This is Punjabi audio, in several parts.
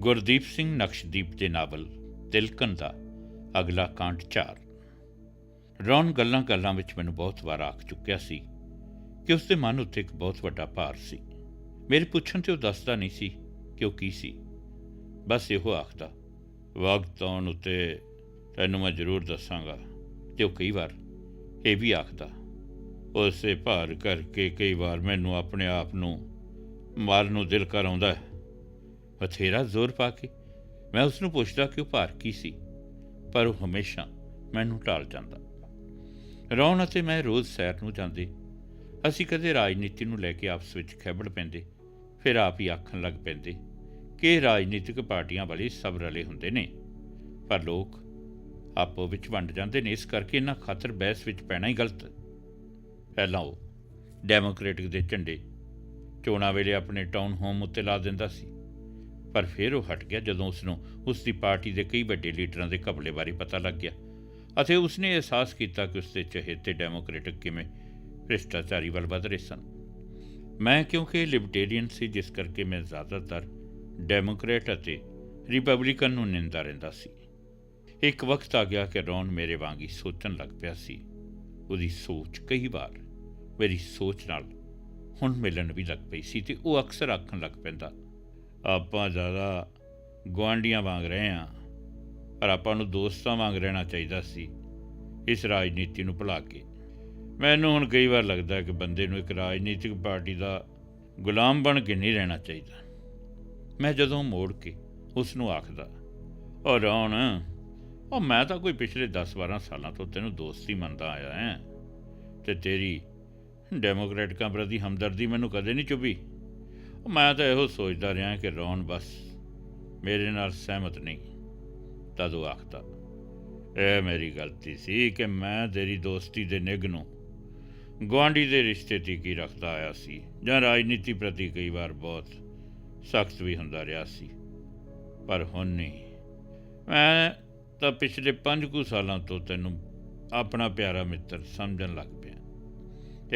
ਗੁਰਦੀਪ ਸਿੰਘ ਨਕਸ਼ਦੀਪ ਦੇ ਨਾਵਲ ਤਿਲਕਣ ਦਾ ਅਗਲਾ ਕਾਂਡ 4 ਰੌਣ ਗੱਲਾਂ ਗੱਲਾਂ ਵਿੱਚ ਮੈਨੂੰ ਬਹੁਤ ਵਾਰ ਆਖ ਚੁੱਕਿਆ ਸੀ ਕਿ ਉਸ ਦੇ ਮਨ ਉੱਤੇ ਇੱਕ ਬਹੁਤ ਵੱਡਾ ਭਾਰ ਸੀ। ਮੇਰੇ ਪੁੱਛਣ ਤੇ ਉਹ ਦੱਸਦਾ ਨਹੀਂ ਸੀ ਕਿ ਉਹ ਕੀ ਸੀ। ਬਸ ਇਹੋ ਆਖਦਾ ਵਕਤ ਆਉਣ ਉੱਤੇ ਤੈਨੂੰ ਮੈਂ ਜ਼ਰੂਰ ਦੱਸਾਂਗਾ। ਤੇ ਉਹ ਕਈ ਵਾਰ ਇਹ ਵੀ ਆਖਦਾ, ਉਸੇ ਭਾਰ ਕਰਕੇ ਕਈ ਵਾਰ ਮੈਨੂੰ ਆਪਣੇ ਆਪ ਨੂੰ ਮਾਰਨ ਨੂੰ ਦਿਲ ਕਰ ਆਉਂਦਾ ਹੈ। ਬਥੇਰਾ ਜ਼ੋਰ ਪਾ ਕੇ। ਮੈਂ ਉਸ ਨੂੰ ਪੁੱਛਦਾ ਕਿ ਉਹ ਭਾਰ ਕੀ ਸੀ, ਪਰ ਉਹ ਹਮੇਸ਼ਾ ਮੈਨੂੰ ਟਾਲ ਜਾਂਦਾ। ਰੌਣ ਅਤੇ ਮੈਂ ਰੋਜ਼ ਸੈਰ ਨੂੰ ਜਾਂਦੇ। ਅਸੀਂ ਕਦੇ ਰਾਜਨੀਤੀ ਨੂੰ ਲੈ ਕੇ ਆਪਸ ਵਿੱਚ ਖੈਬੜ ਪੈਂਦੇ, ਫਿਰ ਆਪ ਹੀ ਆਖਣ ਲੱਗ ਪੈਂਦੇ ਕਿ ਰਾਜਨੀਤਿਕ ਪਾਰਟੀਆਂ ਵਾਲੇ ਸਭ ਰਲੇ ਹੁੰਦੇ ਨੇ। ਪਰ ਲੋਕ ਆਪੋ ਵਿੱਚ ਵੰਡ ਜਾਂਦੇ ਨੇ, ਇਸ ਕਰਕੇ ਇਹਨਾਂ ਖਾਤਰ ਬਹਿਸ ਵਿੱਚ ਪੈਣਾ ਹੀ ਗਲਤ। ਪਹਿਲਾਂ ਉਹ ਡੈਮੋਕ੍ਰੈਟਿਕ ਦੇ ਝੰਡੇ ਚੋਣਾਂ ਵੇਲੇ ਆਪਣੇ ਟਾਊਨ ਹੋਮ ਉੱਤੇ ਲਾ ਦਿੰਦਾ ਸੀ। ਪਰ ਫਿਰ ਉਹ ਹਟ ਗਿਆ ਜਦੋਂ ਉਸ ਨੂੰ ਉਸ ਦੀ ਪਾਰਟੀ ਦੇ ਕਈ ਵੱਡੇ ਲੀਡਰਾਂ ਦੇ ਘਪਲੇ ਬਾਰੇ ਪਤਾ ਲੱਗ ਗਿਆ ਅਤੇ ਉਸ ਨੇ ਅਹਿਸਾਸ ਕੀਤਾ ਕਿ ਉਸ ਦੇ ਚਹੇਤੇ ਡੈਮੋਕ੍ਰੈਟਿਕ ਕਿਵੇਂ ਭ੍ਰਿਸ਼ਟਾਚਾਰੀ ਵੱਲ ਵਧ ਰਹੇ ਸਨ। ਮੈਂ ਕਿਉਂਕਿ ਲਿਬਰਟੇਰੀਅਨ ਸੀ, ਜਿਸ ਕਰਕੇ ਮੈਂ ਜ਼ਿਆਦਾਤਰ ਡੈਮੋਕ੍ਰੈਟ ਅਤੇ ਰਿਪਬਲਿਕਨ ਨੂੰ ਨਿੰਦਾ ਰਹਿੰਦਾ ਸੀ। ਇੱਕ ਵਕਤ ਆ ਗਿਆ ਕਿ ਰੌਨ ਮੇਰੇ ਵਾਂਗ ਹੀ ਸੋਚਣ ਲੱਗ ਪਿਆ ਸੀ। ਉਹਦੀ ਸੋਚ ਕਈ ਵਾਰ ਮੇਰੀ ਸੋਚ ਨਾਲ ਹੁਣ ਮਿਲਣ ਵੀ ਲੱਗ ਪਈ ਸੀ ਤੇ ਉਹ ਅਕਸਰ ਆਖਣ ਲੱਗ ਪੈਂਦਾ ਆਪਾਂ ਜ਼ਿਆਦਾ ਗੁਆਂਢੀਆਂ ਵਾਂਗ ਰਹੇ ਹਾਂ, ਪਰ ਆਪਾਂ ਨੂੰ ਦੋਸਤਾਂ ਵਾਂਗ ਰਹਿਣਾ ਚਾਹੀਦਾ ਸੀ ਇਸ ਰਾਜਨੀਤੀ ਨੂੰ ਭੁਲਾ ਕੇ। ਮੈਨੂੰ ਹੁਣ ਕਈ ਵਾਰ ਲੱਗਦਾ ਹੈ ਕਿ ਬੰਦੇ ਨੂੰ ਇੱਕ ਰਾਜਨੀਤਿਕ ਪਾਰਟੀ ਦਾ ਗੁਲਾਮ ਬਣ ਕੇ ਨਹੀਂ ਰਹਿਣਾ ਚਾਹੀਦਾ। ਮੈਂ ਜਦੋਂ ਮੋੜ ਕੇ ਉਸ ਨੂੰ ਆਖਦਾ, ਉਹ ਰੌਣ, ਉਹ ਮੈਂ ਤਾਂ ਕੋਈ ਪਿਛਲੇ 10-12 ਸਾਲਾਂ ਤੋਂ ਤੈਨੂੰ ਦੋਸਤ ਹੀ ਮੰਨਦਾ ਆਇਆ ਹਾਂ ਤੇ ਤੇਰੀ ਡੈਮੋਕ੍ਰੈਟਿਕਾਂ ਪ੍ਰਤੀ ਹਮਦਰਦੀ ਮੈਨੂੰ ਕਦੇ ਨਹੀਂ ਚੁਭੀ। ਮੈਂ ਤਾਂ ਇਹੋ ਸੋਚਦਾ ਰਿਹਾ ਕਿ ਰੌਣ ਬਸ ਮੇਰੇ ਨਾਲ ਸਹਿਮਤ ਨਹੀਂ। ਤਦ ਉਹ ਆਖਦਾ ਇਹ ਮੇਰੀ ਗਲਤੀ ਸੀ ਕਿ ਮੈਂ ਤੇਰੀ ਦੋਸਤੀ ਦੇ ਨਿੱਘ ਨੂੰ ਗੁਆਂਢੀ ਦੇ ਰਿਸ਼ਤੇ ਤੇ ਕੀ ਰੱਖਦਾ ਆਇਆ ਸੀ ਜਾਂ ਰਾਜਨੀਤੀ ਪ੍ਰਤੀ ਕਈ ਵਾਰ ਬਹੁਤ ਸਖਤ ਵੀ ਹੁੰਦਾ ਰਿਹਾ ਸੀ। ਪਰ ਹੁਣ ਨਹੀਂ। ਮੈਂ ਤਾਂ ਪਿਛਲੇ 5 ਕੁ ਸਾਲਾਂ ਤੋਂ ਤੈਨੂੰ ਆਪਣਾ ਪਿਆਰਾ ਮਿੱਤਰ ਸਮਝਣ ਲੱਗ ਪਿਆ।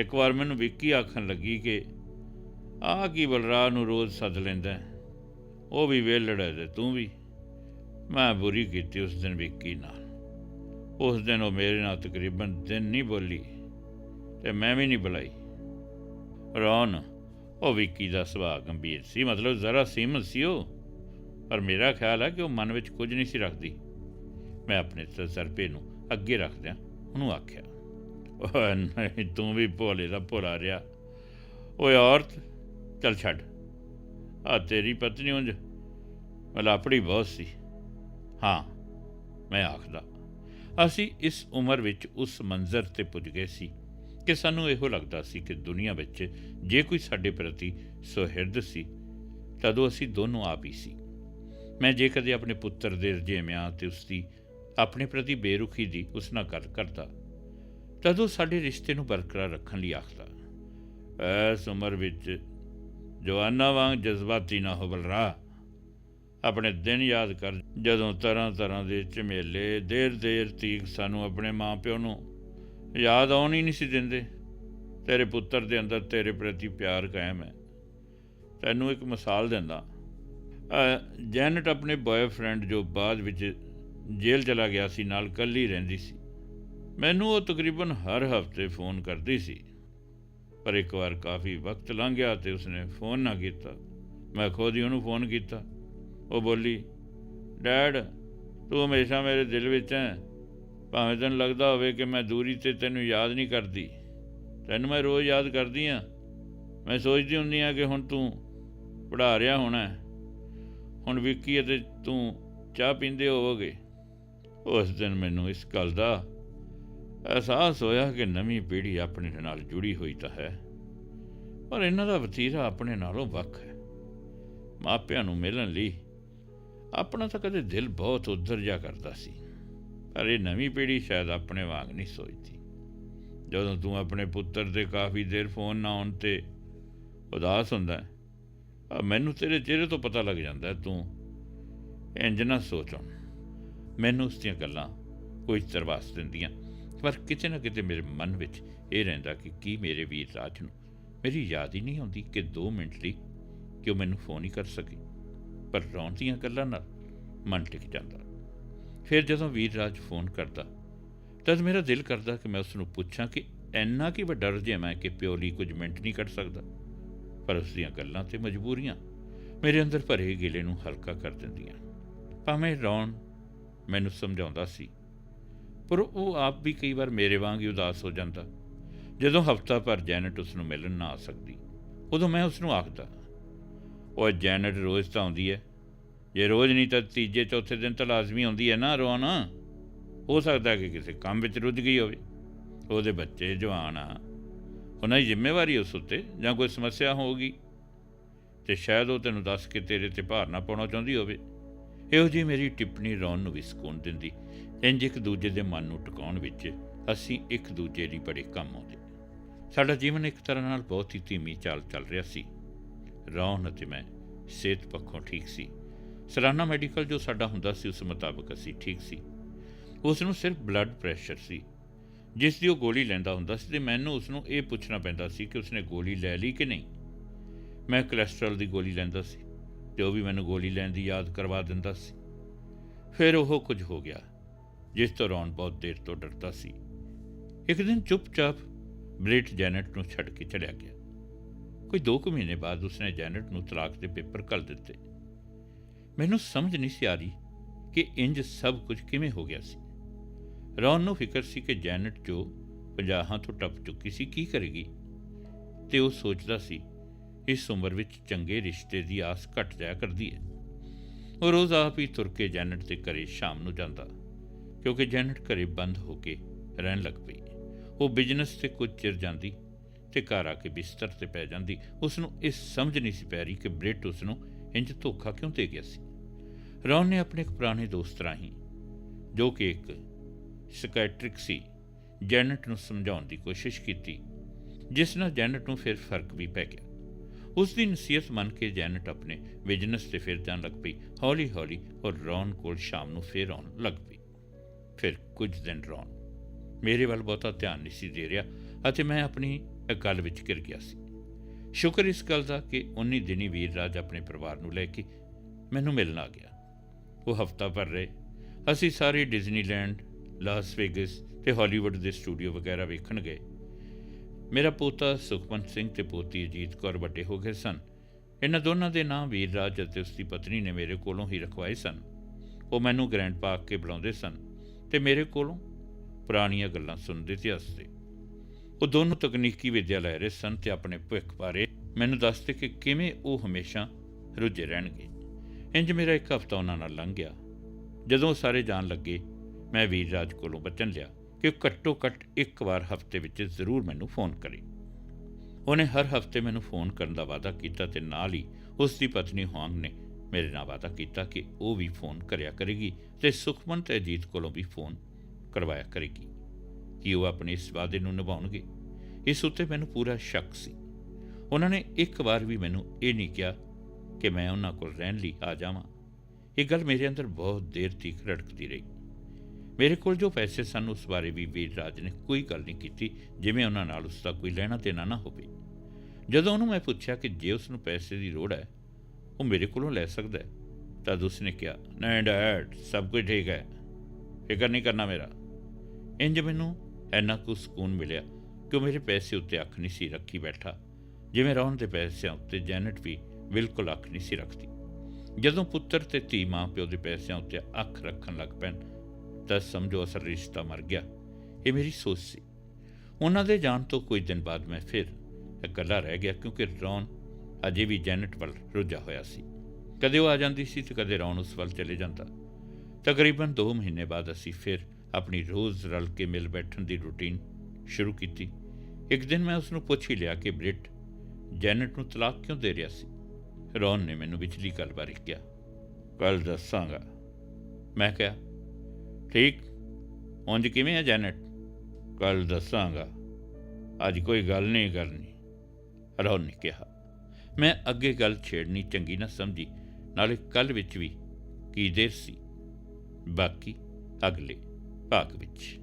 ਇੱਕ ਵਾਰ ਮੈਨੂੰ ਵਿੱਕੀ ਆਖਣ ਲੱਗੀ ਕਿ ਆਹ ਕੀ ਬਲਰਾਜ ਨੂੰ ਰੋਜ਼ ਸੱਦ ਲੈਂਦਾ ਉਹ ਵੀ ਵੇਲੜ ਹੈ ਤੇ ਤੂੰ ਵੀ। ਮੈਂ ਬੁਰੀ ਕੀਤੀ ਉਸ ਦਿਨ ਵਿੱਕੀ ਨਾਲ। ਉਸ ਦਿਨ ਉਹ ਮੇਰੇ ਨਾਲ ਤਕਰੀਬਨ ਦਿਨ ਨਹੀਂ ਬੋਲੀ ਤੇ ਮੈਂ ਵੀ ਨਹੀਂ ਬੁਲਾਈ। ਰੌਣ, ਉਹ ਵਿੱਕੀ ਦਾ ਸੁਭਾਅ ਗੰਭੀਰ ਸੀ, ਮਤਲਬ ਜ਼ਰਾ ਸੀਮਤ ਸੀ ਉਹ। ਪਰ ਮੇਰਾ ਖਿਆਲ ਹੈ ਕਿ ਉਹ ਮਨ ਵਿੱਚ ਕੁਝ ਨਹੀਂ ਸੀ ਰੱਖਦੀ। ਮੈਂ ਆਪਣੇ ਤਜਰਬੇ ਨੂੰ ਅੱਗੇ ਰੱਖਦਿਆਂ ਉਹਨੂੰ ਆਖਿਆ, ਓਏ ਨਹੀਂ, ਤੂੰ ਵੀ ਭੋਲੇ ਦਾ ਭੋਲਾ ਰਿਹਾ। ਓਏ ਔਰਤ ਚੱਲ ਛੱਡ। ਆ ਤੇਰੀ ਪਤਨੀ ਉਂਝ ਮਲਾਪੜੀ ਬਹੁਤ ਸੀ। ਹਾਂ, ਮੈਂ ਆਖਦਾ, ਅਸੀਂ ਇਸ ਉਮਰ ਵਿੱਚ ਉਸ ਮੰਜ਼ਰ ਤੇ ਪੁੱਜ ਗਏ ਸੀ ਕਿ ਸਾਨੂੰ ਇਹੋ ਲੱਗਦਾ ਸੀ ਕਿ ਦੁਨੀਆ ਵਿੱਚ ਜੇ ਕੋਈ ਸਾਡੇ ਪ੍ਰਤੀ ਸੁਹਿਰਦ ਸੀ, ਤਦੋਂ ਅਸੀਂ ਦੋਨੋਂ ਆਪ ਹੀ ਸੀ। ਮੈਂ ਜੇ ਕਦੇ ਆਪਣੇ ਪੁੱਤਰ ਦੇ ਰਜੇਵਿਆਂ ਤੇ ਉਸ ਦੀ ਆਪਣੇ ਪ੍ਰਤੀ ਬੇਰੁਖੀ ਦੀ ਉਸ ਨਾਲ ਗੱਲ ਕਰਦਾ, ਤਦੋਂ ਸਾਡੇ ਰਿਸ਼ਤੇ ਨੂੰ ਬਰਕਰਾਰ ਰੱਖਣ ਲਈ ਆਖਦਾ, ਐਸ ਉਮਰ ਵਿੱਚ ਜਵਾਨਾਂ ਵਾਂਗ ਜਜ਼ਬਾਤੀ ਨਾ ਹੋ ਬਲਰਾ ਆਪਣੇ ਦਿਨ ਯਾਦ ਕਰ, ਜਦੋਂ ਤਰ੍ਹਾਂ ਤਰ੍ਹਾਂ ਦੇ ਝਮੇਲੇ, ਦੇਰ ਦੇਰ ਤੀਕ ਸਾਨੂੰ ਆਪਣੇ ਮਾਪਿਓ ਨੂੰ ਯਾਦ ਆਉਣ ਹੀ ਨਹੀਂ ਸੀ ਦਿੰਦੇ। ਤੇਰੇ ਪੁੱਤਰ ਦੇ ਅੰਦਰ ਤੇਰੇ ਪ੍ਰਤੀ ਪਿਆਰ ਕਾਇਮ ਹੈ। ਤੈਨੂੰ ਇੱਕ ਮਿਸਾਲ ਦਿੰਦਾ। ਜੈਨਟ ਆਪਣੇ ਬॉयਫ੍ਰੈਂਡ ਜੋ ਬਾਅਦ ਵਿੱਚ ਜੇਲ੍ਹ ਚਲਾ ਗਿਆ ਸੀ, ਨਾਲ ਕੱਲੀ ਰਹਿੰਦੀ ਸੀ। ਮੈਨੂੰ ਉਹ ਤਕਰੀਬਨ ਹਰ ਹਫ਼ਤੇ ਫੋਨ ਕਰਦੀ ਸੀ। ਪਰ ਇੱਕ ਵਾਰ ਕਾਫੀ ਵਕਤ ਲੰਘ ਗਿਆ ਤੇ ਉਸਨੇ ਫੋਨ ਨਾ ਕੀਤਾ। ਮੈਂ ਖੁਦ ਹੀ ਉਹਨੂੰ ਫੋਨ ਕੀਤਾ। ਉਹ ਬੋਲੀ, ਡੈਡ, ਤੂੰ ਹਮੇਸ਼ਾ ਮੇਰੇ ਦਿਲ ਵਿੱਚ ਹੈ। ਭਾਵੇਂ ਤੈਨੂੰ ਲੱਗਦਾ ਹੋਵੇ ਕਿ ਮੈਂ ਦੂਰੀ ਤੇ ਤੈਨੂੰ ਯਾਦ ਨਹੀਂ ਕਰਦੀ, ਤੈਨੂੰ ਮੈਂ ਰੋਜ਼ ਯਾਦ ਕਰਦੀ ਆ ਮੈਂ ਸੋਚਦੀ ਹੁੰਦੀ ਆ ਕਿ ਹੁਣ ਤੂੰ ਪੜਾ ਰਿਹਾ ਹੋਣਾ ਹੁਣ ਵਿੱਕੀ ਅਤੇ ਤੂੰ ਚਾਹ ਪੀਂਦੇ ਹੋਵੋਗੇ। ਉਸ ਦਿਨ ਮੈਨੂੰ ਇਸ ਗੱਲ ਦਾ ਅਹਿਸਾਸ ਹੋਇਆ ਕਿ ਨਵੀਂ ਪੀੜ੍ਹੀ ਆਪਣੇ ਨਾਲ ਜੁੜੀ ਹੋਈ ਤਾਂ ਹੈ ਪਰ ਇਹਨਾਂ ਦਾ ਵਤੀਰਾ ਆਪਣੇ ਨਾਲੋਂ ਵੱਖ ਹੈ। ਮਾਪਿਆਂ ਨੂੰ ਮਿਲਣ ਲਈ ਆਪਣਾ ਤਾਂ ਕਦੇ ਦਿਲ ਬਹੁਤ ਉਧਰ ਜਾ ਕਰਦਾ ਸੀ ਪਰ ਇਹ ਨਵੀਂ ਪੀੜ੍ਹੀ ਸ਼ਾਇਦ ਆਪਣੇ ਵਾਂਗ ਨਹੀਂ ਸੋਚਦੀ। ਜਦੋਂ ਤੂੰ ਆਪਣੇ ਪੁੱਤਰ ਦੇ ਕਾਫੀ ਦੇਰ ਫੋਨ ਨਾ ਆਉਣ ਤੇ ਉਦਾਸ ਹੁੰਦਾ ਹੈ, ਮੈਨੂੰ ਤੇਰੇ ਚਿਹਰੇ ਤੋਂ ਪਤਾ ਲੱਗ ਜਾਂਦਾ ਤੂੰ ਇੰਜ ਨਾ ਸੋਚ ਮੈਨੂੰ ਉਸ ਦੀਆਂ ਗੱਲਾਂ ਕੋਈ ਤਰਵਾਸ ਦਿੰਦੀਆਂ। ਪਰ ਕਿਤੇ ਨਾ ਕਿਤੇ ਮੇਰੇ ਮਨ ਵਿੱਚ ਇਹ ਰਹਿੰਦਾ ਕਿ ਕੀ ਮੇਰੇ ਵੀਰ ਰਾਜ ਨੂੰ ਮੇਰੀ ਯਾਦ ਹੀ ਨਹੀਂ ਆਉਂਦੀ ਕਿ 2 ਮਿੰਟ ਲਈ ਕਿ ਉਹ ਮੈਨੂੰ ਫੋਨ ਹੀ ਕਰ ਸਕੇ। ਪਰ ਰੌਣ ਦੀਆਂ ਗੱਲਾਂ ਨਾਲ ਮਨ ਟਿਕ ਜਾਂਦਾ। ਫਿਰ ਜਦੋਂ ਵੀਰ ਰਾਜ ਫੋਨ ਕਰਦਾ, ਤਦ ਮੇਰਾ ਦਿਲ ਕਰਦਾ ਕਿ ਮੈਂ ਉਸ ਨੂੰ ਪੁੱਛਾਂ ਕਿ ਐਨਾ ਕੀ ਵੱਡਾ ਰੁਝੇਵਾਂ ਮੈਂ ਕਿ ਪਿਓ ਲਈ ਕੁਝ ਮਿੰਟ ਨਹੀਂ ਕੱਢ ਸਕਦਾ। ਪਰ ਉਸ ਦੀਆਂ ਗੱਲਾਂ ਤੇ ਮਜਬੂਰੀਆਂ ਮੇਰੇ ਅੰਦਰ ਭਰੇ ਗਿਲੇ ਨੂੰ ਹਲਕਾ ਕਰ ਦਿੰਦੀਆਂ। ਭਾਵੇਂ ਰੌਣ ਮੈਨੂੰ ਸਮਝਾਉਂਦਾ ਸੀ ਪਰ ਉਹ ਆਪ ਵੀ ਕਈ ਵਾਰ ਮੇਰੇ ਵਾਂਗ ਹੀ ਉਦਾਸ ਹੋ ਜਾਂਦਾ। ਜਦੋਂ ਹਫਤਾ ਭਰ ਜੈਨਟ ਉਸ ਨੂੰ ਮਿਲਣ ਨਾ ਆ ਸਕਦੀ, ਉਦੋਂ ਮੈਂ ਉਸ ਨੂੰ ਆਖਦਾ ਉਹ ਜੈਨਟ ਰੋਜ਼ ਤਾਂ ਆਉਂਦੀ ਹੈ ਜੇ ਰੋਜ਼ ਨਹੀਂ ਤਾਂ ਤੀਜੇ, ਚੌਥੇ ਦਿਨ ਤਾਂ ਲਾਜ਼ਮੀ ਆਉਂਦੀ ਹੈ ਨਾ ਰੋਣ। ਹੋ ਸਕਦਾ ਕਿ ਕਿਸੇ ਕੰਮ ਵਿੱਚ ਰੁੱਝ ਗਈ ਹੋਵੇ। ਉਹਦੇ ਬੱਚੇ ਜਵਾਨ ਆ। ਉਹਨਾਂ ਦੀ ਜ਼ਿੰਮੇਵਾਰੀ ਉਸ ਉੱਤੇ ਜਾਂ ਕੋਈ ਸਮੱਸਿਆ ਹੋਊਗੀ। ਤੇ ਸ਼ਾਇਦ ਉਹ ਤੈਨੂੰ ਦੱਸ ਕੇ ਤੇਰੇ ਤੇ ਭਾਰ ਨਾ ਪਾਉਣਾ ਚਾਹੁੰਦੀ ਹੋਵੇ। ਇਹੋ ਜੀ ਮੇਰੀ ਟਿੱਪਣੀ ਰੌਣ ਨੂੰ ਵੀ ਸਕੂਨ ਦਿੰਦੀ। ਇੰਜ ਇੱਕ ਦੂਜੇ ਦੇ ਮਨ ਨੂੰ ਟਿਕਾਉਣ ਵਿੱਚ ਅਸੀਂ ਇੱਕ ਦੂਜੇ ਲਈ ਬੜੇ ਕੰਮ ਆਉਂਦੇ। ਸਾਡਾ ਜੀਵਨ ਇੱਕ ਤਰ੍ਹਾਂ ਨਾਲ ਬਹੁਤ ਹੀ ਧੀਮੀ ਚਾਲ ਚੱਲ ਰਿਹਾ ਸੀ। ਰੌਣ ਅਤੇ ਮੈਂ ਸਿਹਤ ਪੱਖੋਂ ਠੀਕ ਸੀ। ਸਾਲਾਨਾ ਮੈਡੀਕਲ ਜੋ ਸਾਡਾ ਹੁੰਦਾ ਸੀ, ਉਸ ਮੁਤਾਬਕ ਅਸੀਂ ਠੀਕ ਸੀ। ਉਸ ਨੂੰ ਸਿਰਫ ਬਲੱਡ ਪ੍ਰੈਸ਼ਰ ਸੀ, ਜਿਸ ਦੀ ਉਹ ਗੋਲੀ ਲੈਂਦਾ ਹੁੰਦਾ ਸੀ ਤੇ ਮੈਨੂੰ ਉਸ ਨੂੰ ਇਹ ਪੁੱਛਣਾ ਪੈਂਦਾ ਸੀ ਕਿ ਉਸਨੇ ਗੋਲੀ ਲੈ ਲਈ ਕਿ ਨਹੀਂ। ਮੈਂ ਕੋਲੇਸਟ੍ਰੋਲ ਦੀ ਗੋਲੀ ਲੈਂਦਾ ਸੀ ਤੇ ਉਹ ਵੀ ਮੈਨੂੰ ਗੋਲੀ ਲੈਣ ਦੀ ਯਾਦ ਕਰਵਾ ਦਿੰਦਾ ਸੀ। ਫਿਰ ਉਹ ਕੁਝ ਹੋ ਗਿਆ। ਜਿਸ ਤੋਂ ਰੌਣ ਬਹੁਤ ਦੇਰ ਤੋਂ ਡਰਦਾ ਸੀ। ਇੱਕ ਦਿਨ ਚੁੱਪਚਾਪ ਬ੍ਰਿਟ ਜੈਨਟ ਨੂੰ ਛੱਡ ਕੇ ਚਲਿਆ ਗਿਆ। ਕੋਈ 2 ਕੁ ਮਹੀਨੇ ਬਾਅਦ ਉਸਨੇ ਜੈਨਟ ਨੂੰ ਤਲਾਕ ਦੇ ਪੇਪਰ ਕਰ ਦਿੱਤੇ। ਮੈਨੂੰ ਸਮਝ ਨਹੀਂ ਸੀ ਆ ਰਹੀ ਕਿ ਇੰਜ ਸਭ ਕੁਝ ਕਿਵੇਂ ਹੋ ਗਿਆ ਸੀ। ਰੌਨ ਨੂੰ ਫਿਕਰ ਸੀ ਕਿ ਜੈਨਟ ਜੋ 50 ਤੋਂ ਟੱਪ ਚੁੱਕੀ ਸੀ, ਕੀ ਕਰੇਗੀ? ਤੇ ਉਹ ਸੋਚਦਾ ਸੀ, ਇਸ ਉਮਰ ਵਿੱਚ ਚੰਗੇ ਰਿਸ਼ਤੇ ਦੀ ਆਸ ਘਟ ਜਾਇਆ ਕਰਦੀ ਹੈ। ਉਹ ਰੋਜ਼ ਆਪ ਹੀ ਤੁਰ ਕੇ ਜੈਨਟ ਦੇ ਘਰੇ ਸ਼ਾਮ ਨੂੰ ਜਾਂਦਾ। ਕਿਉਂਕਿ ਜੈਨਟ ਘਰੇ ਬੰਦ ਹੋ ਕੇ ਰਹਿਣ ਲੱਗ ਪਈ। ਉਹ ਬਿਜ਼ਨਸ ਤੇ ਕੁਝ ਚਿਰ ਜਾਂਦੀ ਤੇ ਘਰ ਆ ਕੇ ਬਿਸਤਰ ਤੇ ਪੈ ਜਾਂਦੀ। ਉਸ ਨੂੰ ਇਹ ਸਮਝ ਨਹੀਂ ਸੀ ਪੈ ਰਹੀ ਕਿ ਬ੍ਰਿਟ ਉਸ ਨੂੰ ਇੰਜ ਧੋਖਾ ਕਿਉਂ ਦੇ ਗਿਆ ਸੀ। ਰੌਨ ਨੇ ਆਪਣੇ ਇੱਕ ਪੁਰਾਣੇ ਦੋਸਤ ਰਾਹੀਂ, ਜੋ ਕਿ ਇੱਕ ਸਕਾਇਟ੍ਰਿਕ ਸੀ, ਜੈਨਟ ਨੂੰ ਸਮਝਾਉਣ ਦੀ ਕੋਸ਼ਿਸ਼ ਕੀਤੀ, ਜਿਸ ਨਾਲ ਜੈਨਟ ਨੂੰ ਫਿਰ ਫ਼ਰਕ ਵੀ ਪੈ ਗਿਆ। ਉਸ ਦੀ ਨਸੀਹਤ ਮੰਨ ਕੇ ਜੈਨਟ ਆਪਣੇ ਬਿਜ਼ਨਸ ਤੇ ਫਿਰ ਜਾਣ ਲੱਗ ਪਈ। ਹੌਲੀ-ਹੌਲੀ ਉਹ ਰੌਨ ਕੋਲ ਸ਼ਾਮ ਨੂੰ ਫੇਰ ਆਉਣ ਲੱਗ ਪਈ। ਫਿਰ ਕੁਝ ਦਿਨ ਰੌਣ। ਮੇਰੇ ਵੱਲ ਬਹੁਤਾ ਧਿਆਨ ਨਹੀਂ ਸੀ ਦੇ ਰਿਹਾ ਅਤੇ ਮੈਂ ਆਪਣੀ ਗੱਲ ਵਿੱਚ ਘਿਰ ਗਿਆ ਸੀ। ਸ਼ੁਕਰ ਇਸ ਗੱਲ ਦਾ ਕਿ ਉਨੀ ਦਿਨੀ ਵੀਰ ਰਾਜ ਆਪਣੇ ਪਰਿਵਾਰ ਨੂੰ ਲੈ ਕੇ ਮੈਨੂੰ ਮਿਲਣ ਆ ਗਿਆ। ਉਹ ਹਫਤਾ ਭਰ ਰਹੇ। ਅਸੀਂ ਸਾਰੇ ਡਿਜ਼ਨੀਲੈਂਡ, ਲਾਸ ਵੇਗਸ ਤੇ ਹਾਲੀਵੁੱਡ ਦੇ ਸਟੂਡੀਓ ਵਗੈਰਾ ਵੇਖਣ ਗਏ। ਮੇਰਾ ਪੋਤਾ ਸੁਖਮਨ ਸਿੰਘ ਤੇ ਪੋਤੀ ਅਜੀਤ ਕੌਰ ਵੱਡੇ ਹੋ ਗਏ ਸਨ। ਇਹਨਾਂ ਦੋਨਾਂ ਦੇ ਨਾਂ ਵੀਰ ਰਾਜ ਅਤੇ ਉਸ ਦੀ ਪਤਨੀ ਨੇ ਮੇਰੇ ਕੋਲੋਂ ਹੀ ਰਖਵਾਏ ਸਨ। ਉਹ ਮੈਨੂੰ ਗ੍ਰੈਂਡ ਪਾਰਕ ਕੇ ਬੁਲਾਉਂਦੇ ਸਨ। ਤੇ ਮੇਰੇ ਕੋਲੋਂ ਪੁਰਾਣੀਆਂ ਗੱਲਾਂ ਸੁਣਦੇ ਤੇ ਹੱਸਦੇ ਉਹ ਦੋਨੋਂ ਤਕਨੀਕੀ ਵਿਦਿਆ ਲੈ ਰਹੇ ਸਨ ਤੇ ਆਪਣੇ ਭਵਿੱਖ ਬਾਰੇ ਮੈਨੂੰ ਦੱਸਦੇ ਕਿ ਕਿਵੇਂ ਉਹ ਹਮੇਸ਼ਾ ਰੁੱਝੇ ਰਹਿਣਗੇ। ਇੰਜ ਮੇਰਾ ਇੱਕ ਹਫ਼ਤਾ ਉਹਨਾਂ ਨਾਲ ਲੰਘ ਗਿਆ। ਜਦੋਂ ਸਾਰੇ ਜਾਣ ਲੱਗੇ, ਮੈਂ ਵੀਰ ਰਾਜ ਕੋਲੋਂ ਬਚਨ ਲਿਆ ਕਿ ਘੱਟੋ ਘੱਟ ਇੱਕ ਵਾਰ ਹਫ਼ਤੇ ਵਿੱਚ ਜ਼ਰੂਰ ਮੈਨੂੰ ਫੋਨ ਕਰੇ। ਉਹਨੇ ਹਰ ਹਫ਼ਤੇ ਮੈਨੂੰ ਫੋਨ ਕਰਨ ਦਾ ਵਾਅਦਾ ਕੀਤਾ ਤੇ ਨਾਲ ਹੀ ਉਸ ਦੀ ਪਤਨੀ ਹੋਂਗ ਨੇ ਮੇਰੇ ਨਾਲ ਵਾਅਦਾ ਕੀਤਾ ਕਿ ਉਹ ਵੀ ਫੋਨ ਕਰਿਆ ਕਰੇਗੀ ਤੇ ਸੁਖਮਨ ਤੇ ਅਜੀਤ ਕੋਲੋਂ ਵੀ ਫੋਨ ਕਰਵਾਇਆ ਕਰੇਗੀ। ਕਿ ਉਹ ਆਪਣੇ ਇਸ ਵਾਅਦੇ ਨੂੰ ਨਿਭਾਉਣਗੇ? ਇਸ ਉੱਤੇ ਮੈਨੂੰ ਪੂਰਾ ਸ਼ੱਕ ਸੀ। ਉਹਨਾਂ ਨੇ ਇੱਕ ਵਾਰ ਵੀ ਮੈਨੂੰ ਇਹ ਨਹੀਂ ਕਿਹਾ ਕਿ ਮੈਂ ਉਹਨਾਂ ਕੋਲ ਰਹਿਣ ਲਈ ਆ ਜਾਵਾਂ। ਇਹ ਗੱਲ ਮੇਰੇ ਅੰਦਰ ਬਹੁਤ ਦੇਰ ਤੱਕ ਰੜਕਦੀ ਰਹੀ। ਮੇਰੇ ਕੋਲ ਜੋ ਪੈਸੇ ਸਨ, ਉਸ ਬਾਰੇ ਵੀ ਵੀਰ ਰਾਜ ਨੇ ਕੋਈ ਗੱਲ ਨਹੀਂ ਕੀਤੀ, ਜਿਵੇਂ ਉਹਨਾਂ ਨਾਲ ਉਸ ਦਾ ਕੋਈ ਲੈਣਾ ਦੇਣਾ ਨਾ ਹੋਵੇ। ਜਦੋਂ ਉਹਨੂੰ ਮੈਂ ਪੁੱਛਿਆ ਕਿ ਜੇ ਉਸ ਨੂੰ ਪੈਸੇ ਦੀ ਲੋੜ ਹੈ ਉਹ ਮੇਰੇ ਕੋਲੋਂ ਲੈ ਸਕਦਾ ਹੈ। ਤਦ ਉਸਨੇ ਕਿਹਾ, ਨਹੀਂ ਡੈਡ, ਸਭ ਕੁਝ ਠੀਕ ਹੈ। ਫਿਕਰ ਨਹੀਂ ਕਰਨਾ ਮੇਰਾ। ਇੰਜ ਮੈਨੂੰ ਐਨਾ ਕੁ ਸਕੂਨ ਮਿਲਿਆ ਕਿ ਉਹ ਮੇਰੇ ਪੈਸੇ ਉੱਤੇ ਅੱਖ ਨਹੀਂ ਸੀ ਰੱਖੀ ਬੈਠਾ। ਜਿਵੇਂ ਰੌਣ ਦੇ ਪੈਸਿਆਂ ਉੱਤੇ ਜੈਨਟ ਵੀ ਬਿਲਕੁਲ ਅੱਖ ਨਹੀਂ ਸੀ ਰੱਖਦੀ। ਜਦੋਂ ਪੁੱਤਰ ਤੇ ਧੀ ਮਾਂ ਪਿਓ ਦੇ ਪੈਸਿਆਂ ਉੱਤੇ ਅੱਖ ਰੱਖਣ ਲੱਗ ਪੈਣ, ਤਾਂ ਸਮਝੋ ਅਸਲ ਰਿਸ਼ਤਾ ਮਰ ਗਿਆ। ਇਹ ਮੇਰੀ ਸੋਚ ਸੀ। ਉਹਨਾਂ ਦੇ ਜਾਣ ਤੋਂ ਕੁਝ ਦਿਨ ਬਾਅਦ ਮੈਂ ਫਿਰ ਇਕੱਲਾ ਰਹਿ ਗਿਆ, ਕਿਉਂਕਿ ਰੌਣ ਅਜੇ ਵੀ ਜੈਨਟ ਵੱਲ ਰੁੱਝਾ ਹੋਇਆ ਸੀ। ਕਦੇ ਉਹ ਆ ਜਾਂਦੀ ਸੀ ਤੇ ਕਦੇ ਰੌਣ ਉਸ ਵੱਲ ਚਲੇ ਜਾਂਦਾ। ਤਕਰੀਬਨ 2 ਮਹੀਨੇ ਬਾਅਦ ਅਸੀਂ ਫਿਰ ਆਪਣੀ ਰੋਜ਼ ਰਲ ਕੇ ਮਿਲ ਬੈਠਣ ਦੀ ਰੁਟੀਨ ਸ਼ੁਰੂ ਕੀਤੀ। ਇੱਕ ਦਿਨ ਮੈਂ ਉਸ ਨੂੰ ਪੁੱਛ ਹੀ ਲਿਆ ਕਿ ਬ੍ਰਿਟ, ਜੈਨਟ ਨੂੰ ਤਲਾਕ ਕਿਉਂ ਦੇ ਰਿਹਾ ਸੀ? ਰੌਨ ਨੇ ਮੈਨੂੰ ਵਿਚਲੀ ਗੱਲ ਬਾਰੇ ਕਿਹਾ। ਕੱਲ ਦੱਸਾਂਗਾ। ਮੈਂ ਕਿਹਾ, ਠੀਕ, ਉਂਝ ਕਿਵੇਂ ਹੈ ਜੈਨਟ? ਕੱਲ ਦੱਸਾਂਗਾ। ਅੱਜ ਕੋਈ ਗੱਲ ਨਹੀਂ ਕਰਨੀ ਰੌਨ ਨੇ ਕਿਹਾ। ਮੈਂ ਅੱਗੇ ਗੱਲ ਛੇੜਨੀ ਚੰਗੀ ਨਾ ਸਮਝੀ, ਨਾਲੇ ਕੱਲ ਵਿੱਚ ਵੀ ਕੀ ਦੇਰ ਸੀ? ਬਾਕੀ ਅਗਲੇ ਭਾਗ ਵਿੱਚ।